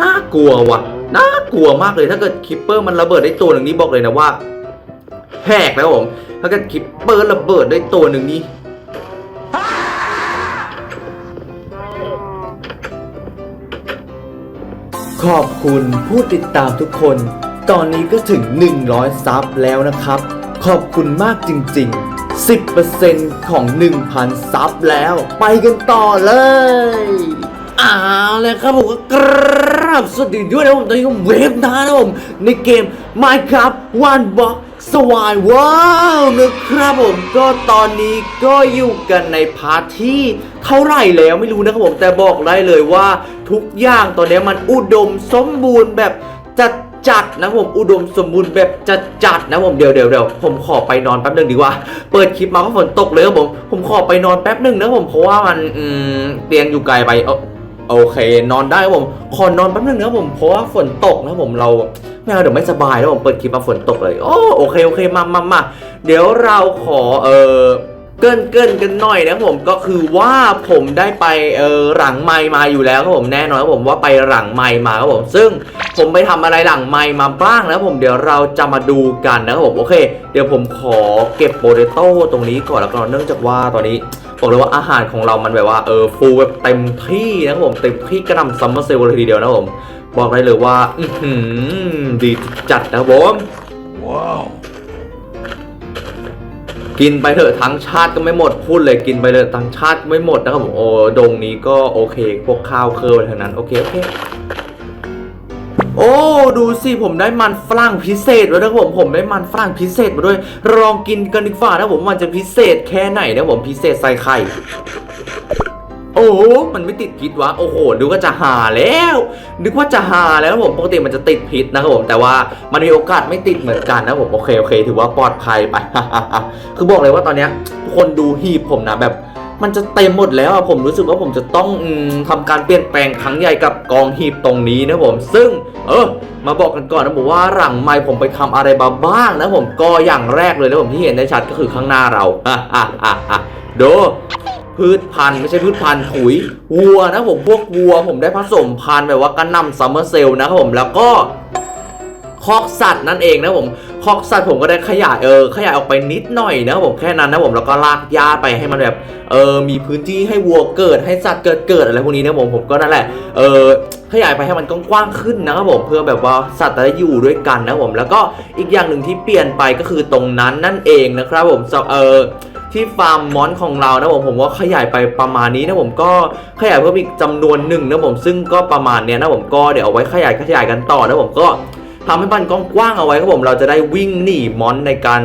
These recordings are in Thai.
น่ากลัวว่ะ น่ากลัวมากเลยถ้าเกิดคิปเปอร์มันระเบิดได้ตัวหนึ่งนี้บอกเลยนะว่าแหกแล้วผม ถ้าเกิดคิปเปอร์ระเบิดได้ตัวหนึ่งนี้ขอบคุณผู้ติดตามทุกคน ตอนนี้ก็ถึง 100 ซับแล้วนะครับ ขอบคุณมากจริง ๆ 10%ของ 1,000 ซับแล้ว ไปกันต่อเลย อาเลยครับผมก็กราบสวัสดีด้วยนะผมตอนนี้ผมเวฟนะครับผมในเกม Minecraft One Block สวายว้าวนะครับผมก็ตอนนี้ก็อยู่กันในพาร์ทที่เท่าไหร่แล้วไม่รู้นะครับผมแต่บอกได้เลยว่าทุกอย่างตอนนี้มันอุดมสมบูรณ์แบบจัดจัดนะผมอุดมสมบูรณ์แบบจัดจัดนะผมเดี๋ยวเดี๋ยวเดี๋ยวผมขอไปนอนแป๊บหนึ่งดีกว่า เปิดคลิปมาก็ฝนตกเลยครับผมผมขอไปนอนแป๊บหนึ่งนะผมเพราะว่ามันอืมเตียงอยู่ไกลไปเออ โอเคนอนได้ครับผมขอนอนแป๊บหนึงนะผมเพราะว่าฝนตกนะผมเราไม่เอาเดี๋ยวไม่สบายแล้วผมเปิดคลิปมาฝนตกเลยโอ้โอเคโอเคมามามาเดี๋ยวเราขอเออ เกินเกินกันหน่อยนะผมก็คือว่าผมได้ไปเออหลังไมค์มาอยู่แล้วครับผมแน่นอนครับผมว่าไปหลังไมค์มาครับผม ซึ่งผมไปทำอะไรหลังไมค์มาบ้างนะผมเดี๋ยวเราจะมาดูกันนะครับผมโอเค เดี๋ยวผมขอเก็บโปเตโต้ตรงนี้ก่อนแล้วกันเนื่องจากว่าตอนนี้บอกเลยว่าอาหารของเรามันแบบว่าเออฟูลแบบเต็มที่นะครับผมเต็มที่กระนำซัมเมอร์เซลเลยทีเดียวนะครับผมบอกได้เลยว่าอื้อหือดีจัดนะครับผม กินไปเถอะทั้งชาติก็ไม่หมดพูดเลยกินไปเลยทั้งชาติก็ไม่หมดนะครับผมโอ้ดงนี้ก็โอเค พวกข้าวเคิร์ทั้งนั้นโอเคโอเคโอ้ดูสิผมได้มันฝรั่งพิเศษมาด้วยครับผมผมได้มันฝรั่งพิเศษมาด้วยลองกินกันดีกว่านะผมมันจะพิเศษแค่ไหนนะผมพิเศษใส่ไข่ โอ้มันไม่ติดพิษวะ โอ้โหนึกว่าจะหาแล้ว นึกว่าจะหาแล้วผม ปกติมันจะติดพิษนะครับผม แต่ว่ามันมีโอกาสไม่ติดเหมือนกันนะผม โอเค โอเค ถือว่าปลอดภัยไป คือบอกเลยว่าตอนเนี้ยคนดูหีบผมนะแบบมันจะเต็มหมดแล้วอะผมรู้สึกว่าผมจะต้องอมทำการเปลี่ยนแปลงครั้งใหญ่กับกองหีบตรงนี้นะผม ซึ่ง เออ มาบอกกันก่อนนะผมว่าหลังไม่ผมไปทำอะไรมาบ้างนะผมก็อย่างแรกเลยนะผมที่เห็นได้ชัดก็คือข้างหน้าเราอะอะอะอะดู พืชพันธุ์ไม่ใช่พืชพันธุ์ถุยวัวนะผมพวกวัว ผมได้ผสมพันธุ์แบบว่ากระนำซัมเมอร์เซลนะครับผมแล้วก็คอกสัตว์นั่นเองนะผมคอกสัตว์ผมก็ได้ขยายเออขยายออกไปนิดหน่อยนะครับผมแค่นั้นนะผมแล้วก็ลากหญ้าไปให้มันแบบเออมีพื้นที่ให้วัวเกิดให้สัตว์เกิดเกิดอะไรพวกนี้นะผมผมก็นั่นแหละเออขยายไปให้มันกว้างขึ้นนะครับผมเพื่อแบบว่าสัตว์จะได้อยู่ด้วยกันนะผมแล้วก็อีกอย่างหนึ่งที่เปลี่ยนไปก็คือตรงนั้นนั่นเองนะครับผมเออ ที่ฟาร์มมอนของเรานะผมผมว่าขยายไปประมาณนี้นะผมก็ขยายเพิ่มอีกจำนวนหนึ่งนะผมซึ่งก็ประมาณเนี้ยนะผมก็เดี๋ยวเอาไว้ขยายขยายกันต่อนะผมก็ทำให้มันกว้างเอาไว้ครับผมเราจะได้วิ่งหนีมอนในการ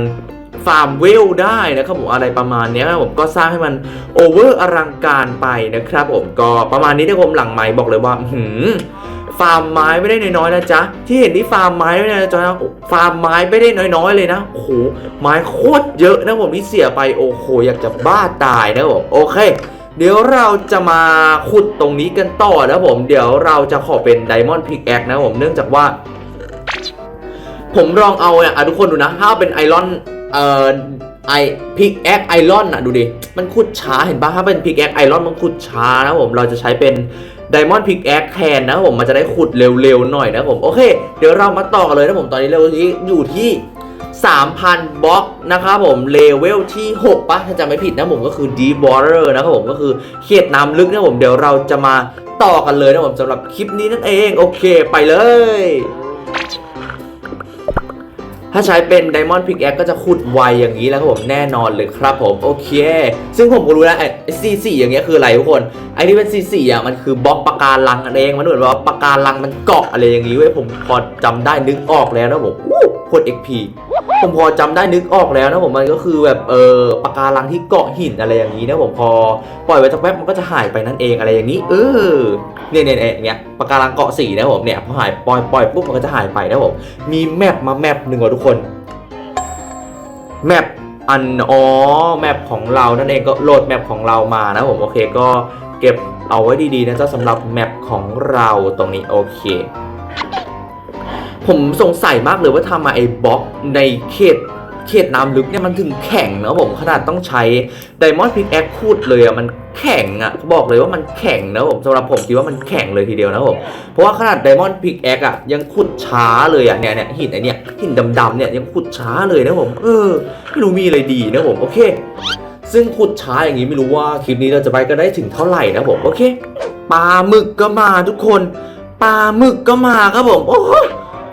ฟาร์มเวลได้นะครับผมอะไรประมาณเนี้ยนะผมก็สร้างให้มันโอเวอร์อลังการไปนะครับผมก็ประมาณนี้นะผมหลังไม้บอกเลยว่าหือ ฟาร์มไม้ไม่ได้น้อยๆนะจ๊ะที่เห็นที่ฟาร์มไม้ไม่ได้นะจ๊ะฟาร์มไม้ไม่ได้น้อยๆเลยนะโอ้โหไม้โคตรเยอะนะผมที่เสียไปโอ้โหอยากจะบ้าตายนะผมโอเค เดี๋ยวเราจะมาขุดตรงนี้กันต่อนะผมเดี๋ยวเราจะขอเป็นไดมอนด์พิกแอคนะผมเนื่องจากว่า ผมลองเอาเนี่ยอะทุกคนดูนะถ้าเป็นไอรอนเอ่อไอพิกแอคไอรอนอะดูดิ มันขุดช้าเห็นปะถ้าเป็นพิกแอคไอรอนมันขุดช้านะผม เราจะใช้เป็น ไดมอนด์พิกแอคแทนนะผมมันจะได้ขุดเร็วๆหน่อยนะผมโอเค เดี๋ยวเรามาต่อกันเลยนะผมตอนนี้เราอยู่ที่3,000 บล็อกนะครับผมเลเวลที่ 6ปะถ้าจำไม่ผิดนะผมก็คือ Deep Water นะครับผมก็คือเขตน้ำลึกนะผมเดี๋ยวเราจะมาต่อกันเลยนะผมสำหรับคลิปนี้นั่นเอง โอเคไปเลย ถ้าใช้เป็น Diamond Pickaxe ก็จะขุดไวอย่างนี้แล้วครับผมแน่นอนเลยครับผมโอเค ซึ่งผมก็รู้แล้วไอ้ C4 อย่างเงี้ยคืออะไรทุกคนไอ้ที่เป็น C4 อะมันคือบล็อกปะการังนั่นเองมันเหมือนว่าปะการังมันเกาะอะไรอย่างงี้เว้ยผมพอจำได้นึกออกแล้วนะผมโคตร XP ผมพอจำได้นึกออกแล้วนะผมมันก็คือแบบเออปะการังที่เกาะหินอะไรอย่างนี้นะผมพอปล่อยไว้สักแป๊บมันก็จะหายไปนั่นเองอะไรอย่างนี้ เออเนี่ยเนี่ยเนี่ยอย่างเงี้ยปะการังเกาะสีนะผมเนี่ยพอหายปล่อยปล่อยปุ๊บมันก็จะหายไปนะผมมีแมปมาแมปหนึ่งว่ะทุกคนแมปอันอ๋อแมปของเรานั่นเองก็โหลดแมปของเรามานะผมโอเคก็เก็บเอาไว้ดีๆนะเจ้าสำหรับแมปของเราตรงนี้โอเค ผมสงสัยมากเลยว่าทำไมาไอ้บล็อกในเขตเขตน้ำลึกเนี่ยมันถึงแข็งนะผมขนาดต้องใช้ไดมอนด์พิกแอคคูดเลยอะมันแข็งอะบอกเลยว่ามันแข็งนะผมสำหรับผมคิดว่ามันแข็งเลยทีเดียวนะผมเพราะว่าขนาดไดมอนด์พิกแอคอะยังขุดช้าเลยอะเนี่ยเนี่ยหินไอเนี่ยหินดำๆเนี่ยยังขุดช้าเลยนะผมเออไม่รู้มีอะไรดีนะผมโอเค ซึ่งขุดช้าอย่างนี้ไม่รู้ว่าคลิปนี้เราจะไปกันได้ถึงเท่าไหร่นะผมโอเคปลาหมึกก็มาทุกคนปลาหมึกก็มาครับผมโอ้โห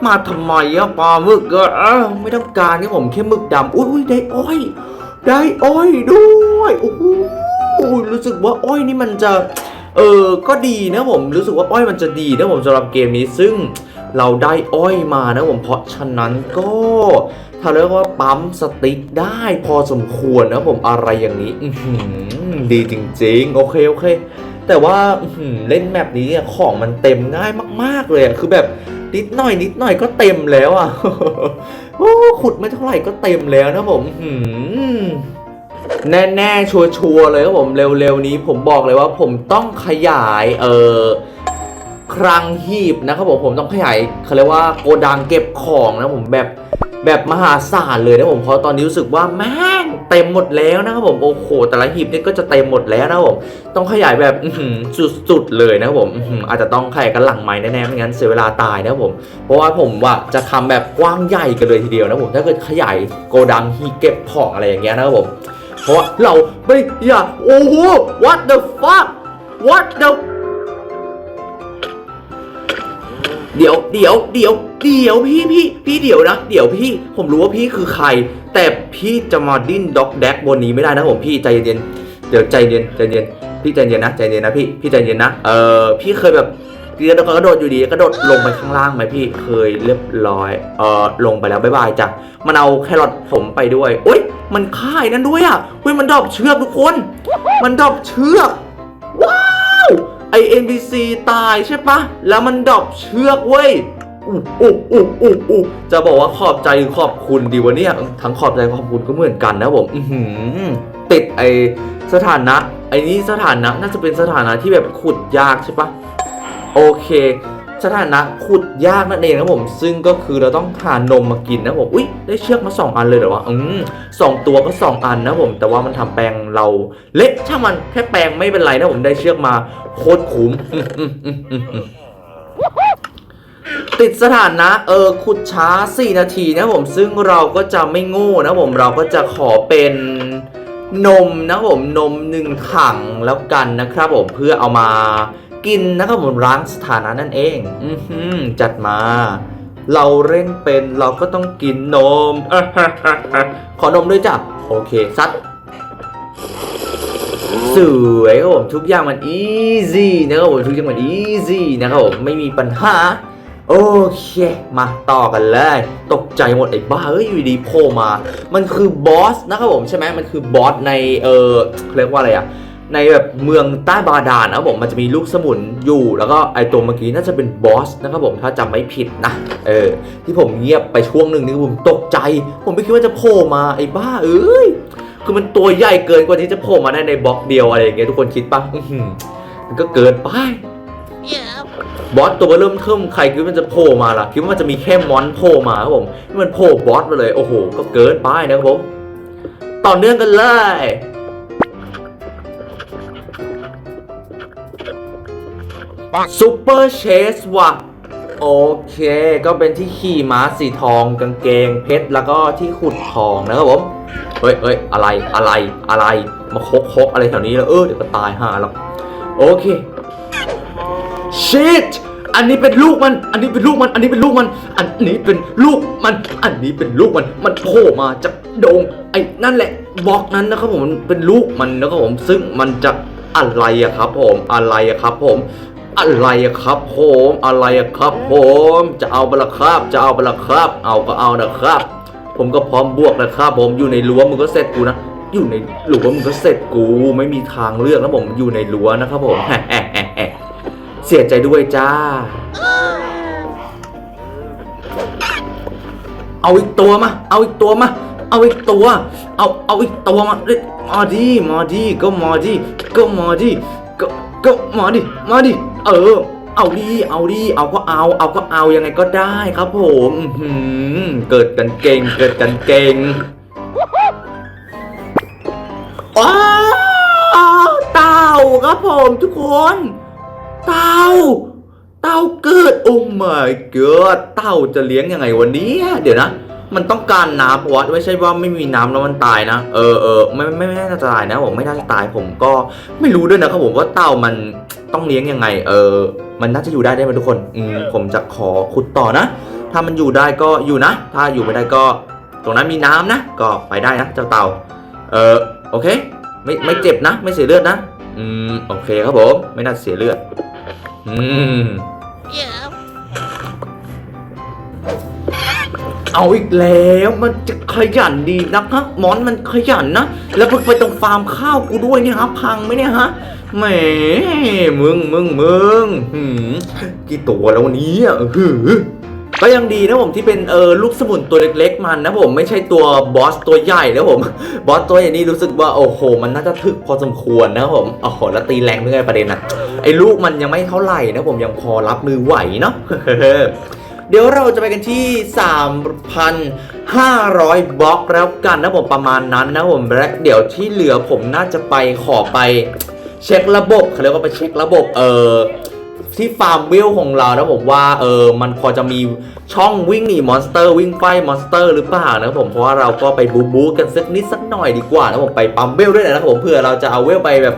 มาทำไมอะปลาหมึกก็เอ้าไม่ต้องการนี่ผมแค่หมึกดำอุ้ยได้อ้อย ได้อ้อยด้วยโอ้โหรู้สึกว่าอ้อยนี่มันจะเออก็ดีนะผมรู้สึกว่าอ้อยมันจะดีนะผมสำหรับเกมนี้ซึ่งเราได้อ้อยมานะผมเพราะฉะนั้นก็ถ้าเรียกว่าปั๊มสติ๊กได้พอสมควรนะผมอะไรอย่างนี้ดีจริงๆ โอเคโอเค แต่ว่าเล่นแมปนี้เนี่ยของมันเต็มง่ายมาก ๆ เลยอะคือแบบนิดหน่อยนิดหน่อยก็เต็มแล้วอะโอ้ขุดไม่เท่าไหร่ก็เต็มแล้วนะผมหือแน่ๆชัวร์ๆเลยครับผมเร็วๆนี้ผมบอกเลยว่าผมต้องขยายเออคลังหีบนะครับผมผมต้องขยายเขาเรียกว่าโกดังเก็บของนะผมแบบ แบบมหาศาลเลยนะผมเพราะตอนนี้รู้สึกว่าแม่งเต็มหมดแล้วนะครับผมโอ้โหแต่ละหีบนี่ก็จะเต็มหมดแล้วนะผมต้องขยายแบบสุดๆเลยนะครับผมอาจจะต้องขยายกันหลังไม้แน่ๆไม่งั้นเสียเวลาตายนะครับผม เพราะว่าผมว่าจะทำแบบกว้างใหญ่กันเลยทีเดียวนะผมถ้าเกิดขยายโกดังหีบเก็บของอะไรอย่างเงี้ยนะครับผม เพราะว่าเราไม่อยากโอ้โห what the fuck what the เดี๋ยวเดี๋ยวเดี๋ยวเดี๋ยวพี่พี่พี่เดี๋ยวนะ เดี๋ยวพี่ผมรู้ว่าพี่คือใคร แต่พี่จะมาดิ้นด็อกแดกบนนี้ไม่ได้นะผมพี่ใจเย็นเดี๋ยวใจเย็นใจเย็นพี่ใจเย็นนะใจเย็นนะพี่พี่ใจเย็นนะเออพี่เคยแบบกระโดดอยู่ดีกระโดดลงไปข้างล่างไหมพี่เคยเรียบร้อยเออลงไปแล้วบ๊ายบายจ้ะมันเอาแครอทผมไปด้วยอุ้ยมันค่ายนั่นด้วยอะเฮ้ยมันดรอปเชือกทุกคน มันดรอปเชือกาวไอ NPC ตายใช่ปะแล้วมันดรอปเชือกเว้ยอู้อู้อู้อู้อู้จะบอกว่าขอบใจหรือขอบคุณดีวะเนี่ยทั้งขอบใจขอบคุณก็เหมือนกันนะผมอือหือติดไอสถานะไอนี้สถานะน่าจะเป็นสถานะที่แบบขุดยากใช่ปะโอเค สถานะขุดยากนั่นเองนะผม ซึ่งก็คือเราต้องหานมมากินนะผมอุ้ยได้เชือกมาสองอันเลยเหรอวะอืมสองตัวก็สองอันนะผม แต่ว่ามันทำแปลงเราเละช่างมันแค่แปลงไม่เป็นไรนะผมได้เชือกมาโคตรคุ้มติดสถานะเออขุดช้า 4 นาทีนะผมซึ่งเราก็จะไม่โง่นะผมเราก็จะขอเป็นนมนะผมนมหนึ่งถังแล้วกันนะครับผมเพื่อเอามา กินนะครับผมล้างสถานะนั่นเองอือหือจัดมา เราเล่นเป็นเราก็ต้องกินนม ขอนมด้วยจ้ะโอเคซัดสวยครับผมทุกอย่างมันอีซี่นะครับผมทุกอย่างมันอีซี่นะครับผมไม่มีปัญหา โอเค มาต่อกันเลย ตกใจหมดไอ้บ้าเอ้ยอยู่ดีโผล่มา มันคือบอสนะครับผมใช่ไหมมันคือบอสในเออเขาเรียกว่าอะไรอะ ในแบบเมืองใต้บาดาลนะครับผมมันจะมีลูกสมุนอยู่ แล้วก็ไอตัวเมื่อกี้น่าจะเป็นบอสนะครับผมถ้าจำไม่ผิดนะเออที่ผมเงียบไปช่วงหนึ่งนี่ผมตกใจ ผมไม่คิดว่าจะโผล่มาไอ้บ้าเอ้ยคือมันตัวใหญ่เกินกว่าที่จะโผล่มาได้ในบล็อกเดียวอะไรอย่างเงี้ยทุกคนคิดปะมันก็เกินไปบอสตัวเริ่มเทิมใครคิดว่ามันจะโผล่มาล่ะคิดว่ามันจะมีแค่มอนโผล่มาครับผมมันโผล่บอสมาเลยโอ้โห ก็เกินไปนะครับผมต่อเนื่องกันเลย ซูเปอร์เชสว่ะ โอเค ก็เป็นที่ขี่ม้าสีทองกางเกงเพชรแล้วก็ที่ขุดทองนะครับผมเฮ้ยเฮ้ยอะไรอะไรอะไร มาคกคกอะไรแถวนี้แล้วเออเดี๋ยวก็ตายห่าแล้วโอเค shit อันนี้เป็นลูกมัน อันนี้เป็นลูกมัน อันนี้เป็นลูกมัน อันนี้เป็นลูกมัน อันนี้เป็นลูกมัน มันโผล่มาจากโดงไอ้นั่นแหละบล็อกนั้นนะครับผม เป็นลูกมันนะครับผม ซึ่งมันจะอะไรอะครับผม อะไรอะครับผม อะไรครับผมอะไรครับผมจะเอาบลครับจะเอาบลครับ เอาก็เอานะครับ ผมก็พร้อมบวกนะครับผมอยู่ในรั้วมึงก็เสร็จกูนะอยู่ในรั้วมึงก็เสร็จกูไม่มีทางเลือกนะผมอยู่ในรั้วนะครับผมเสียใจด้วยจ้า เอาอีกตัวมา เอาอีกตัวมา เอาอีกตัว เอาเอาอีกตัวมามาดิมาดิก็มาดิก็มาดิก็ก็มาดิมาดิ เออ เอาดีเอาดีเอาก็เอา เอาก็เอายังไงก็ได้ครับผมเกิดกันเก่งเกิดกันเก่งว้าเต่าครับผมทุกคนเต่าเต่าเกิดโอ้ my god เต่าจะเลี้ยงยังไงวันนี้เดี๋ยวนะ มันต้องการน้ำเพราะว่าไม่ใช่ว่าไม่มีน้ำแล้วมันตายนะ เออเออไม่ไม่ไม่น่าจะตายนะผมไม่น่าจะตายผมก็ไม่รู้ด้วยนะครับผมว่าเต่ามันต้องเลี้ยงยังไง เออ มันน่าจะอยู่ได้ได้ไหมทุกคนอืมผมจะขอขุดต่อนะ ถ้ามันอยู่ได้ก็อยู่นะ ถ้าอยู่ไม่ได้ก็ ตรงนั้นมีน้ำนะก็ไปได้นะเจ้าเต่า เออโอเค ไม่ไม่เจ็บนะ ไม่เสียเลือดนะ อืมโอเคครับผม ไม่น่าเสียเลือด อืม Yeah. เอาอีกแล้วมันจะขยันดีนักฮะหมอนมันขยันนะ แล้วมึงไปตรงฟาร์มข้าวกูด้วยเนี่ยฮะ พังไหมเนี่ยฮะแหมมึงมึงมึงหืมกี่ตัวแล้ววันนี้อะหือก็ยังดีนะผมที่เป็นเออลูกสมุนตัวเล็กๆมันนะผมไม่ใช่ตัวบอสตัวใหญ่นะผมบอสตัวใหญ่นี่รู้สึกว่าโอ้โห มันน่าจะถึกพอสมควรนะผมโอ้โหแล้วตีแรงด้วยไงประเด็นอะไอ้ลูกมันยังไม่เท่าไหร่นะผมยังพอรับมือไหวเนาะ เดี๋ยวเราจะไปกันที่ 3,500 บล็อกแล้วกันนะผมประมาณนั้นนะผมและเดี๋ยวที่เหลือผมน่าจะไปขอไปเช็คระบบเขาเรียกว่าไปเช็คระบบเออที่ฟาร์มวิลของเรานะผมว่าเออมันพอจะมีช่องวิ่งหนีมอนสเตอร์วิ่งไฟมอนสเตอร์หรือเปล่านะผมเพราะว่าเราก็ไปบูบูกันสักนิดสักหน่อยดีกว่านะผมไปปั๊มเวลด้วยนะครับผมเผื่อเราจะเอาเวลไปแบบ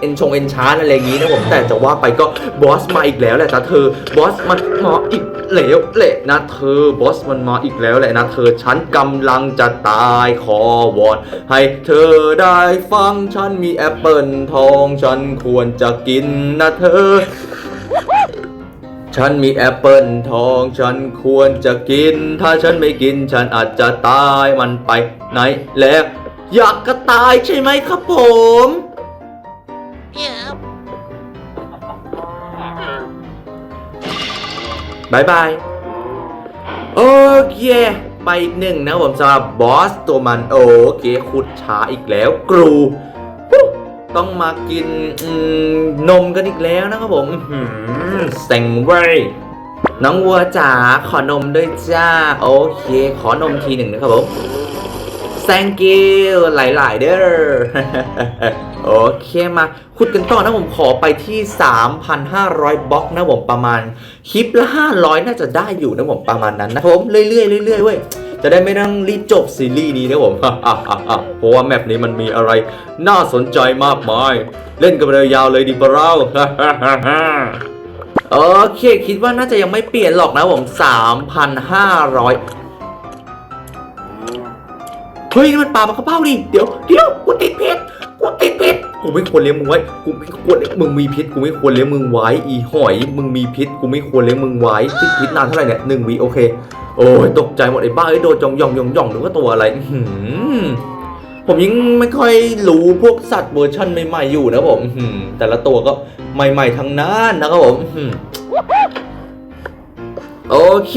เอนชงเอนชาร์อะไรอย่างงี้นะผมแต่จะว่าไปก็บอสมาอีกแล้วแหละแต่เธอบอสมันมาอีก แล้วแหละนะเธอบอสมันมาอีกแล้วแหละนะเธอฉันกำลังจะตายขอวอนให้เธอได้ฟังฉันมีแอปเปิลทองฉันควรจะกินนะเธอ ฉันมีแอปเปิลทองฉันควรจะกิน ถ้าฉันไม่กินฉันอาจจะตายมันไปไหนแล้ว อยากกระตายใช่ไหมครับผม Yeah. บายบาย โอเค ไปอีกหนึ่งนะผมสำหรับบอสตัวมัน โอเคขุดช้าอีกแล้วกรูต้องมากินนมกันอีกแล้วนะครับผมเซ็งเว้ยน้องวัวจ๋าขอนมด้วยจ้า โอเค ขอนมทีหนึ่งนะครับผม thank you หลาย ๆ เด้อ โอเคมา ขุดกันต่อนะผมขอไปที่ 3,500 บล็อกนะผมประมาณคลิปละ 500 น่าจะได้อยู่นะผมประมาณนั้นนะผมเรื่อยๆเรื่อยๆเว้ยจะได้ไม่ต้องรีบจบซีรีส์นี้นะผมเพราะว่าแมปนี้มันมีอะไรน่าสนใจมากมาย เล่นกันไปเลยยาวเลยดีเปะเราโอเค คิดว่าน่าจะยังไม่เปลี่ยนหรอกนะผม 3,500 เฮ้ย มันปลาปลากระเป้าดิ เดี๋ยวเดี๋ยวกูติดเพิษกูติดเพิษ กูไม่ควรเลี้ยงมึงไว้ กูไม่ควรมึงมีพิษ กูไม่ควรเลี้ยงมึงไว้ อีหอย มึงมีพิษ กูไม่ควรเลี้ยงมึงไว้ติดพิษนานเท่าไหร่เนี่ยหนึ่งวีโอเค โอ้ยตกใจหมดไอ้บ้าไอ้โดนจองยองยองยองหรือว่าตัวอะไรหืผมยังไม่ค่อยรู้พวกสัตว์เวอร์ชันใหม่ๆอยู่นะผมแต่ละตัวก็ใหม่ๆทั้งนั้นนะครับผมโอเค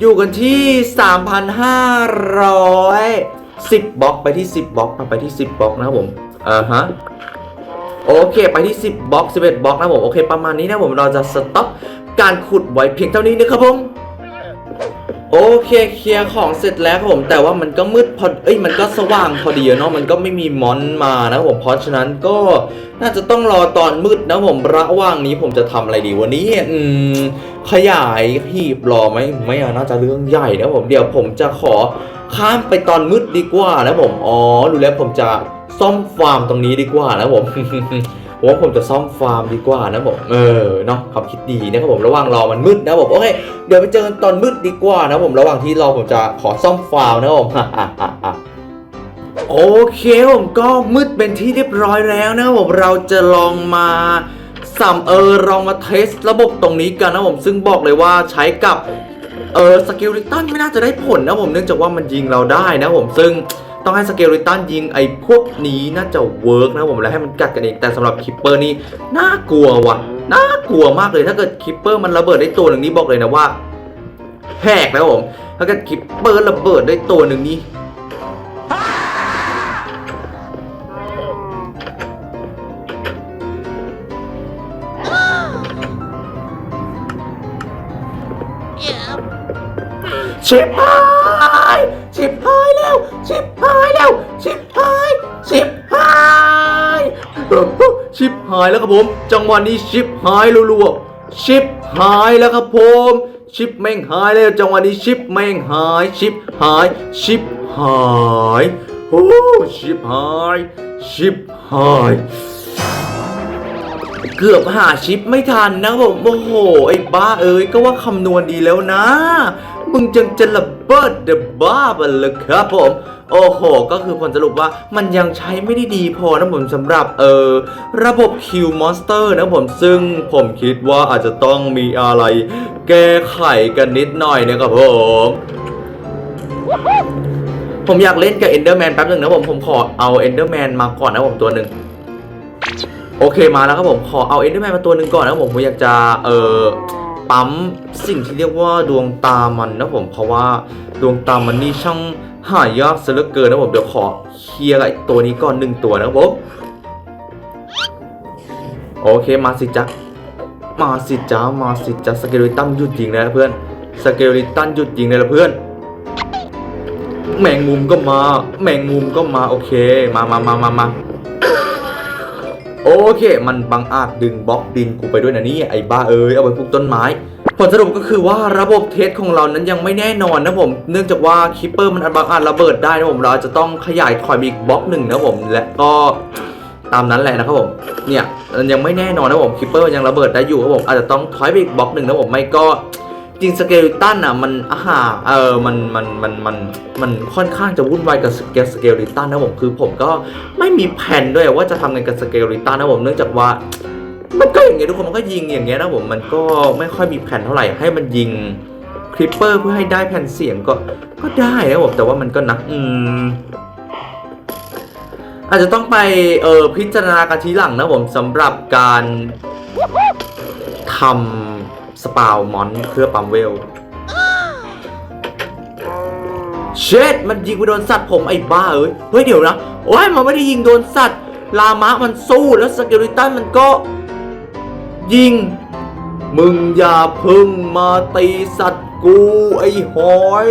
อยู่กันที่ 3,510บล็อกไปที่ 10บล็อกไปที่ 10บล็อกนะครับผม อ่าฮะโอเค ไปที่ 10บล็อก 11บล็อกนะผมโอเค ประมาณนี้นะผมเราจะสต็อปการขุดไว้เพียงเท่านี้นะครับผมโอเคเคลียร์ของเสร็จแล้วครับผม แต่ว่ามันก็มืดพอเอ้ยมันก็สว่างพอดีเนาะมันก็ไม่มีมอนมานะครับผมเพราะฉะนั้นก็น่าจะต้องรอตอนมืดนะผมระหว่างนี้ผมจะทำอะไรดีวันนี้อืมขยายหีบรอไหมไม่น่าจะเรื่องใหญ่นะผมเดี๋ยวผมจะขอข้ามไปตอนมืดดีกว่านะผมอ๋อรู้แล้วผมจะ ซ่อมฟาร์มตรงนี้ดีกว่านะผมผมว่าผมจะซ่อมฟาร์มดีกว่านะผมเออเนาะความคิดดีนะครับผมระหว่างรอมันมืดนะผมโอเคเดี๋ยวไปเจอกันตอนมืดดีกว่านะผมระหว่างที่รอผมจะขอซ่อมฟาร์มนะผมโอเคผมก็มืดเป็นที่เรียบร้อยแล้วนะผมเราจะลองมาสัมเออลองมาเทสระบบตรงนี้กันนะผมซึ่งบอกเลยว่าใช้กับเออสกิลลิตันไม่น่าจะได้ผลนะผมเนื่องจากว่ามันยิงเราได้นะผมซึ่ง ต้องให้สเกลลิตันยิงไอ้พวกนี้น่าจะเวิร์กนะผมแล้วให้มันกัดกันเองแต่สำหรับคิปเปอร์นี่น่ากลัวว่ะน่ากลัวมากเลยถ้าเกิดคิปเปอร์มันระเบิดได้ตัวหนึ่งนี่บอกเลยนะว่าแหกนะผมถ้าเกิดคิปเปอร์ระเบิดได้ตัวหนึ่งนี่ Yeah. ชิบหายชิบหายแล้ว ชิบหายแล้ว ชิบหาย ชิบหายเออชิปหายแล้วครับผม จังหวะนี้ชิปหายรัวๆชิปหายแล้วครับผม ชิปแม่งหายแล้วจังหวะนี้ชิปแม่งหาย ชิปหาย ชิปหายโอ้ชิปหาย ชิปหายเกือบหาชิปไม่ทันนะครับผม โอ้โห ไอ้บ้าเอ้ย ก็ว่าคำนวณดีแล้วนะ มึงจังจะระเบิดเดอะบ้าไปเลยครับผม โอ้โห ก็คือผลสรุปว่ามันยังใช้ไม่ได้ดีพอนะผมสำหรับเออระบบ Q Monster นะผมซึ่งผมคิดว่าอาจจะต้องมีอะไร แก้ไขกันนิดหน่อยนะครับผมผมอยากเล่นกับ Enderman แมนแป๊บหนึ่งนะผม ผมขอเอา Enderman มนมาก่อนนะผมตัวหนึ่งโอเคมาแล้วครับผมขอเอาเอนเดอร์แมนมาตัวหนึ่งก่อนนะผมผมอยากจะเอ่อ ปั๊มสิ่งที่เรียกว่าดวงตามันนะผมเพราะว่าดวงตามันนี่ช่างหายากเหลือเกินนะผมเดี๋ยวขอเคลียร์ไอตัวนี้ก่อนหนึ่งตัวนะผมโอเคมาสิจ๊ะมาสิจ๊ะมาสิจ๊ะสเกลิตันหยุดยิงเลยนะเพื่อนสเกลิตันหยุดยิงเลยนะเพื่อน แมงมุมก็มา แมงมุมก็มาโอเค มามามามามา โอเค มันบังอาจดึงบล็อกดินกูไปด้วยนะนี่ไอ้บ้าเอ้ยเอาไปปลูกต้นไม้ ผลสรุปก็คือว่าระบบเทสของเรานั้นยังไม่แน่นอนนะผม เนื่องจากว่าคิปเปอร์มันบังอาจระเบิดได้นะผมเราจะต้องขยายถอยไปอีกบล็อกหนึ่งนะผมและก็ตามนั้นแหละนะครับผม เนี่ยมันยังไม่แน่นอนนะผมคิปเปอร์ยังระเบิดได้อยู่ครับผมอาจจะต้องถอยไปอีกบล็อกหนึ่งนะผมไม่ก็ จริงสเกลตันอะมันอาหาเออมันมันมันมันมันค่อนข้างจะวุ่นวายกับสเกลสเกลตันนะผมคือผมก็ไม่มีแผนด้วยว่าจะทำไงกับสเกลตันนะผมเนื่องจากว่ามันก็อย่างเงี้ยทุกคนมันก็ยิงอย่างเงี้ยนะผมมันก็ไม่ค่อยมีแผนเท่าไหร่ให้มันยิงคลิปเปอร์เพื่อให้ได้แผ่นเสียงก็ก็ได้นะผมแต่ว่ามันก็นักอืมอาจจะต้องไปเออพิจารณากันทีหลังนะผมสำหรับการทำ สปาวมอนเพื่อปั๊มเวล เช็ดมันยิงไปโดนสัตว์ผมไอ้บ้าเอ้ย เฮ้ยเดี๋ยวนะ โอ้ยมันไม่ได้ยิงโดนสัตว์ ลามะมันสู้แล้วสเกลิตันมันก็ ยิง มึงอย่าพึ่งมาตีสัตว์กูไอ้หอย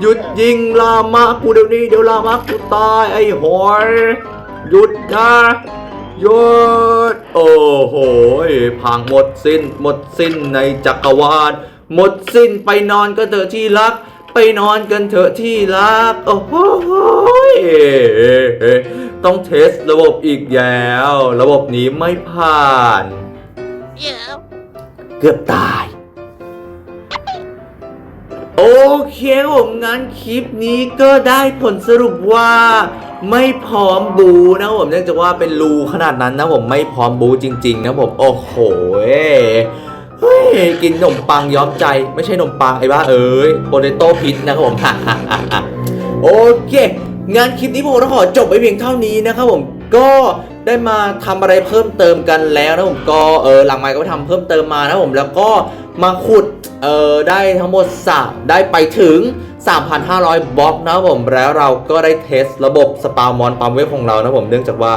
หยุดยิงลามะกูเดี๋ยวนี้เดี๋ยวลามะกูตายไอ้หอย หยุดนะ หยุดโอ้โหพังหมดสิ้น หมดสิ้นในจักรวาล หมดสิ้นไปนอนกันเถอะที่รัก ไปนอนกันเถอะที่รัก โอ้โหต้องเทสระบบอีกแล้ว ระบบนี้ไม่ผ่าน Yeah. เกือบตายโอเคครับผมงั้นคลิปนี้ก็ได้ผลสรุปว่า ไม่พร้อมบูนะผมเนื่องจากว่าเป็นรูขนาดนั้นนะผมไม่พร้อมบูจริง ๆ นะผมโอ้โหเฮ้ยกินขนมปังย้อมใจไม่ใช่ขนมปังไอ้บ้าเอ้ยโปเตโต้พิษนะครับผมโอเค งานคลิปนี้ผมต้องขอจบไปเพียงเท่านี้นะครับผมก็ได้มาทำอะไรเพิ่มเติมกันแล้วนะผมก็เออหลังไมค์ก็ไปทำเพิ่มเติมมานะผมแล้วก็มาขุด เออได้ทั้งหมดสามได้ไปถึง 3,500 บล็อกนะผมแล้วเราก็ได้เทสระบบสปาวมอนปั๊มเวฟของเรานะผมเนื่องจากว่า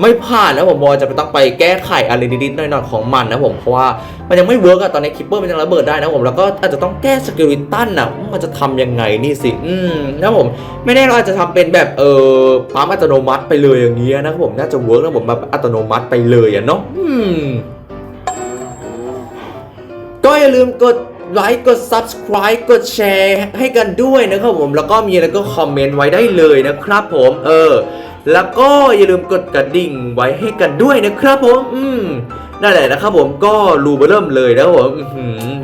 ไม่ผ่านนะผมบอจะไปต้องไปแก้ไขอะไรนิดๆหน่อยๆของมันนะผมเพราะว่ามันยังไม่เวิร์กอะตอนนี้คิปเปอร์มันยังระเบิดได้นะผมแล้วก็อาจจะต้องแก้สกิลิตันอะมันจะทำยังไงนี่สิ อืมนะผมไม่แน่เราอาจจะทำเป็นแบบเออปั๊มอัตโนมัติไปเลยอย่างเงี้ยนะผมน่าจะเวิร์กนะผมแบบอัตโนมัติไปเลยอะเนาะอืม ก็อย่าลืมกดไลค์กด subscribe กดแชร์ให้กันด้วยนะครับผม แล้วก็มีอะไรก็คอมเมนต์ไว้ได้เลยนะครับผมเออ แล้วก็อย่าลืมกดกระดิ่งไว้ให้กันด้วยนะครับผม อืมนั่นแหละนะครับผมก็รูเบอร์เริ่มเลยนะครับผม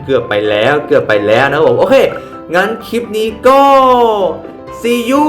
เกือบไปแล้วเกือบไปแล้วนะครับผมโอเค งั้นคลิปนี้ก็ see you